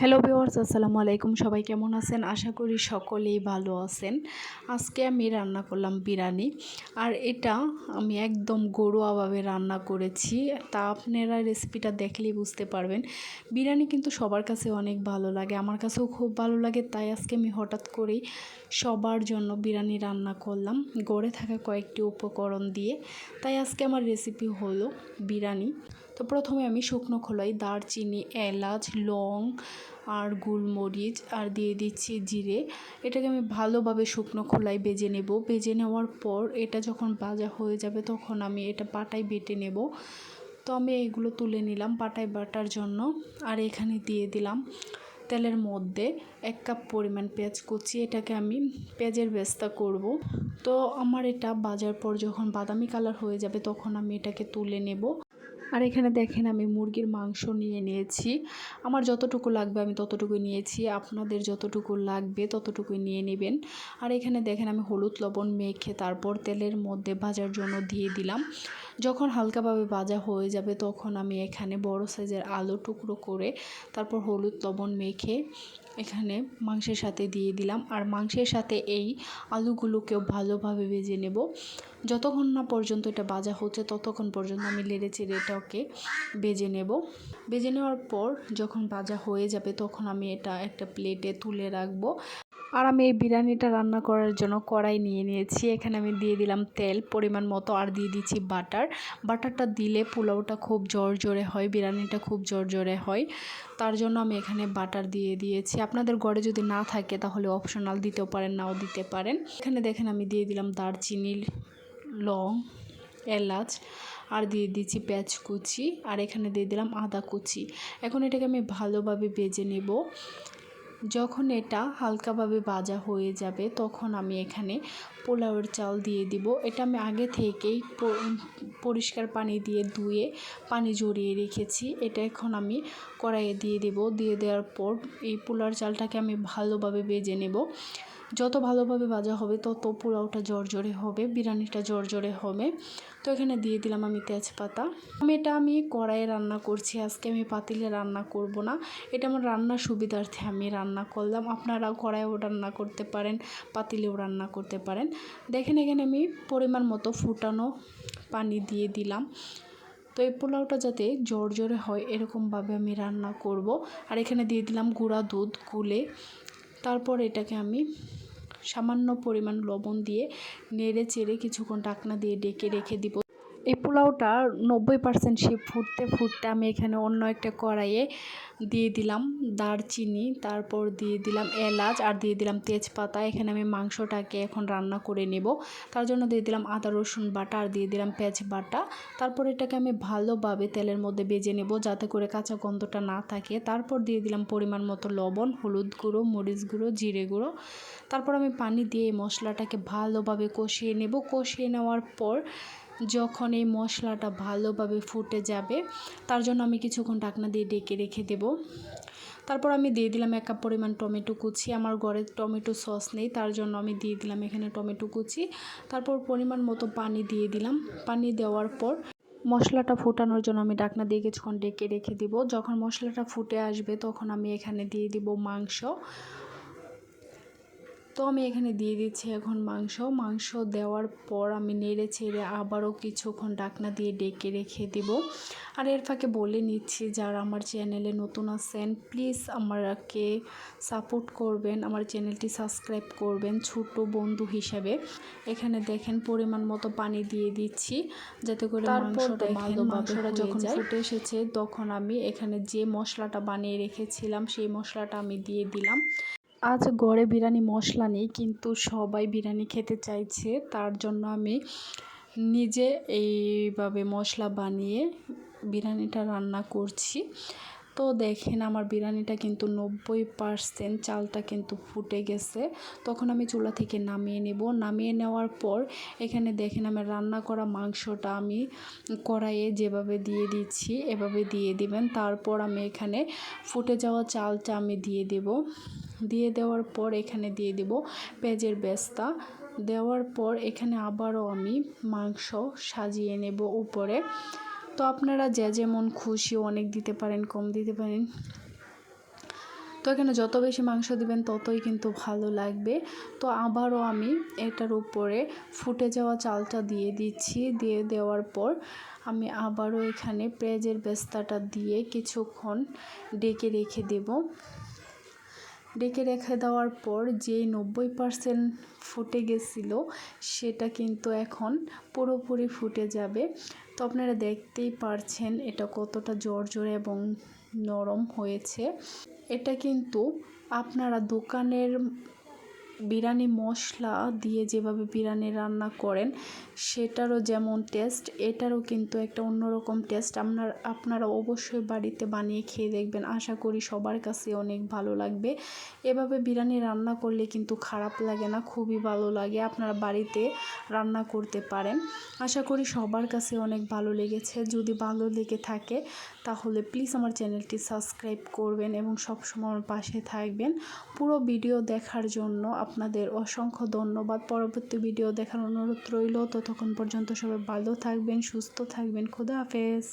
Hello viewers আসসালামু আলাইকুম। সবাই কেমন আছেন? আশা করি সকলেই ভালো আছেন। আজকে আমি রান্না করলাম বিরিয়ানি। আর এটা আমি একদম গরুয়াভাবে রান্না করেছি। তা আপনারা রেসিপিটা দেখলেই বুঝতে পারবেন। বিরিয়ানি কিন্তু সবার কাছে অনেক ভালো লাগে। আমার কাছেও খুব ভালো লাগে। তাই আজকে আমি হঠাৎ করেই সবার জন্য বিরিয়ানি রান্না করলাম। গড়ে থাকা কয়েকটি উপকরণ দিয়ে। তাই আজকে আমার রেসিপি হলো বিরিয়ানি। তো প্রথমে আমি শুকনো খোলাই, দারচিনি, এলাচ, লং আর গোলমরিচ আর দিয়ে দিচ্ছি জিরে। এটাকে আমি ভালোভাবে শুকনো খোলাই বেজে নেব। বেজে নেওয়ার পর এটা যখন ভাজা হয়ে যাবে তখন আমি এটা পাটায় বেটে নেব। তো আমি এগুলো তুলে নিলাম পাটায় বাটার জন্য। আর এখানে দিয়ে দিলাম তেলের মধ্যে এক কাপ পরিমাণ পেঁয়াজ কুচি। এটাকে আমি পেঁয়াজের বেস্তা করব। তো আমার এটা বাজার পর যখন বাদামি কালার হয়ে যাবে তখন আমি এটাকে তুলে নেব। আর এখানে দেখেন আমি মুরগির মাংস নিয়ে নিয়েছি। আমার যতটুকু লাগবে আমি ততটুকু নিয়েছি। আপনাদের যতটুকু লাগবে ততটুকু নিয়ে নেবেন। আর এখানে দেখেন আমি হলুদ লবণ মেখে তারপর তেলের মধ্যে ভাজার জন্য দিয়ে দিলাম। যখন হালকাভাবে ভাজা হয়ে যাবে তখন আমি এখানে বড় সাইজের আলু টুকরো করে তারপর হলুদ লবণ মেখে এখানে মাংসের সাথে দিয়ে দিলাম। আর মাংসের সাথে এই আলুগুলোকেও ভালোভাবে ভেজে নেব। যতক্ষণ না পর্যন্ত এটা ভাজা হচ্ছে ততক্ষণ পর্যন্ত আমি লেড়ে চেড়ে এটাকে ভেজে নেব। ভেজে নেওয়ার পর যখন ভাজা হয়ে যাবে তখন আমি এটা একটা প্লেটে তুলে রাখব। আর আমি এই বিরিয়ানিটা রান্না করার জন্য কড়াই নিয়ে নিয়েছি। এখানে আমি দিয়ে দিলাম তেল, পরিমাণ মতো, আর দিয়ে দিচ্ছি বাটার। বাটারটা দিলে পোলাওটা খুব জোরে হয়, বিরিয়ানিটা খুব জোরে হয়। তার জন্য আমি এখানে বাটার দিয়ে দিয়েছি। আপনাদের ঘরে যদি না থাকে তাহলে অপশনাল দিতেও পারেন, নাও দিতে পারেন। এখানে দেখেন আমি দিয়ে দিলাম দারচিনি, লং, এলাচ, আর দিয়ে দিচ্ছি পেঁয়াজ কুচি, আর এখানে দিয়ে দিলাম আদা কুচি। এখন এটাকে আমি ভালোভাবে বেজে নেব। যখন এটা হালকাভাবে ভাজা হয়ে যাবে, তখন আমি এখানে পোলাওয়ের চাল দিয়ে দিব। এটা আমি আগে থেকেই পরিষ্কার পানি দিয়ে ধুয়ে পানি জড়িয়ে রেখেছি। এটা এখন আমি কড়াইয়ে দিয়ে দেব। দিয়ে দেওয়ার পর এই পোলাওর চালটাকে আমি ভালোভাবে বেজে নেব। যত ভালোভাবে ভাজা হবে, তত পোলাওটা জর্জরে হবে, বিরিয়ানিটা জর্জরে হবে। তো এখানে দিয়ে দিলাম আমি তেজপাতা। আমি এটা আমি কড়াইয়ে রান্না করছি, আজকে আমি পাতিলে রান্না করব না। এটা আমার রান্নার সুবিধার্থে আমি রান্না করলাম। আপনারাও কড়াইও রান্না করতে পারেন, পাতিলেও রান্না করতে পারেন। দেখেন এখানে আমি পরিমাণ মতো ফুটানো পানি দিয়ে দিলাম। তো এই পোলাওটা যাতে জর্জরে হয়, এরকমভাবে আমি রান্না করব। আর এখানে দিয়ে দিলাম গুঁড়া দুধ, গুলে তারপর এটাকে আমি সামান্য পরিমাণ লবণ দিয়ে নেড়ে চেড়ে কিছুক্ষণ ঢাকনা দিয়ে ডেকে রেখে দিব। এই পোলাওটা নব্বই পার্সেন্ট সে ফুটতে ফুটতে আমি এখানে অন্য একটা কড়াইয়ে দিয়ে দিলাম দারচিনি, তারপর দিয়ে দিলাম এলাচ আর দিয়ে দিলাম তেজপাতা। এখানে আমি মাংসটাকে এখন রান্না করে নেব। তার জন্য দিয়ে দিলাম আদা, রসুন বাটা আর দিয়ে দিলাম পেঁয়াজ বাটা। তারপর এটাকে আমি ভালোভাবে তেলের মধ্যে বেজে নেব যাতে করে কাঁচা গন্ধটা না থাকে। তারপর দিয়ে দিলাম পরিমাণ মতো লবণ, হলুদ গুঁড়ো, মরিচ গুঁড়ো, জিরে গুঁড়ো। তারপর আমি পানি দিয়ে মশলাটাকে ভালোভাবে কষিয়ে নেব। কষিয়ে নেওয়ার পর যখন এই মশলাটা ভালোভাবে ফুটে যাবে, তার জন্য আমি কিছুক্ষণ ঢাকনা দিয়ে ডেকে রেখে দেব। তারপর আমি দিয়ে দিলাম এক কাপ পরিমাণ টমেটো কুচি। আমার ঘরে টমেটো সস নেই, তার জন্য আমি দিয়ে দিলাম এখানে টমেটো কুচি। তারপর পরিমাণ মতো পানি দিয়ে দিলাম। পানি দেওয়ার পর মশলাটা ফোটানোর জন্য আমি ডাকনা দিয়ে কিছুক্ষণ ডেকে রেখে দিব। যখন মশলাটা ফুটে আসবে, তখন আমি এখানে দিয়ে দিব মাংস। তো আমি এখানে দিয়ে দিচ্ছি এখন মাংস। মাংস দেওয়ার পর আমি নেড়ে ছেড়ে আবারও কিছুক্ষণ ডাকনা দিয়ে ডেকে রেখে দেব। আর এর ফাঁকে বলে নিচ্ছি যারা আমার চ্যানেলে নতুন আছেন প্লিজ আমাকে সাপোর্ট করবেন আমার চ্যানেলটি সাবস্ক্রাইব করবেন ছোট বন্ধু হিসাবে। এখানে দেখেন পরিমাণ মতো পানি দিয়ে দিচ্ছি যাতে করে মাংসটা মাংসটা যখন ফুটে এসেছে তখন আমি এখানে যে মশলাটা বানিয়ে রেখেছিলাম সেই মশলাটা আমি দিয়ে দিলাম। আজ গড়ে বিরিয়ানি মশলা নেই, কিন্তু সবাই বিরিয়ানি খেতে চাইছে। তার জন্য আমি নিজে এইভাবে মশলা বানিয়ে বিরিয়ানিটা রান্না করছি। তো দেখেন আমার বিরিয়ানিটা কিন্তু নব্বই পারসেন্ট চালটা কিন্তু ফুটে গেছে। তখন আমি চুলা থেকে নামিয়ে নেব। নামিয়ে নেওয়ার পর এখানে দেখেন আমি রান্না করা মাংসটা আমি কড়াইয়ে যেভাবে দিয়ে দিচ্ছি, এভাবে দিয়ে দিবেন। তারপর আমি এখানে ফুটে যাওয়া চালটা আমি দিয়ে দেব। দিয়ে দেওয়ার পর এখানে দিয়ে দেব পেঁয়াজের বেস্তা। দেওয়ার পর এখানে আবারও আমি মাংস সাজিয়ে নেব উপরে। তো আপনারা যে যেমন খুশি অনেক দিতে পারেন, কম দিতে পারেন। তো এখানে যত বেশি মাংস দিবেন, ততই কিন্তু ভালো লাগবে। তো আবারও আমি এটার উপরে ফুটে যাওয়া চালটা দিয়ে দিচ্ছি। দিয়ে দেওয়ার পর আমি আবারও এখানে পেঁয়াজের বেস্তাটা দিয়ে কিছুক্ষণ ডেকে রেখে দেব। ডেকে রেখে দেওয়ার পর যে নব্বই পারসেন্ট ফুটে গেছিল, সেটা কিন্তু এখন পুরোপুরি ফুটে যাবে। তো আপনারা দেখতেই পারছেন এটা কতটা জোরে এবং নরম হয়েছে। এটা কিন্তু আপনারা দোকানের বিরিয়ানি মশলা দিয়ে যেভাবে বিরিয়ানি রান্না করেন, সেটারও যেমন টেস্ট এটারও কিন্তু একটা অন্যরকম টেস্ট আপনার, আপনারা অবশ্যই বাড়িতে বানিয়ে খেয়ে দেখবেন। আশা করি সবার কাছে অনেক ভালো লাগবে। এভাবে বিরিয়ানি রান্না করলে কিন্তু খারাপ লাগে না, খুবই ভালো লাগে। আপনারা বাড়িতে রান্না করতে পারেন। আশা করি সবার কাছে অনেক ভালো লেগেছে। যদি ভালো লেগে থাকে তাহলে প্লিজ আমার চ্যানেলটি সাবস্ক্রাইব করবেন এবং সবসময় আমার পাশে থাকবেন। পুরো ভিডিও দেখার জন্য আপনাদের অসংখ্য ধন্যবাদ। পরবর্তী ভিডিও দেখার অনুরোধ রইল। ততক্ষণ পর্যন্ত সবাই ভালো থাকবেন, সুস্থ থাকবেন। খুদা হাফেজ।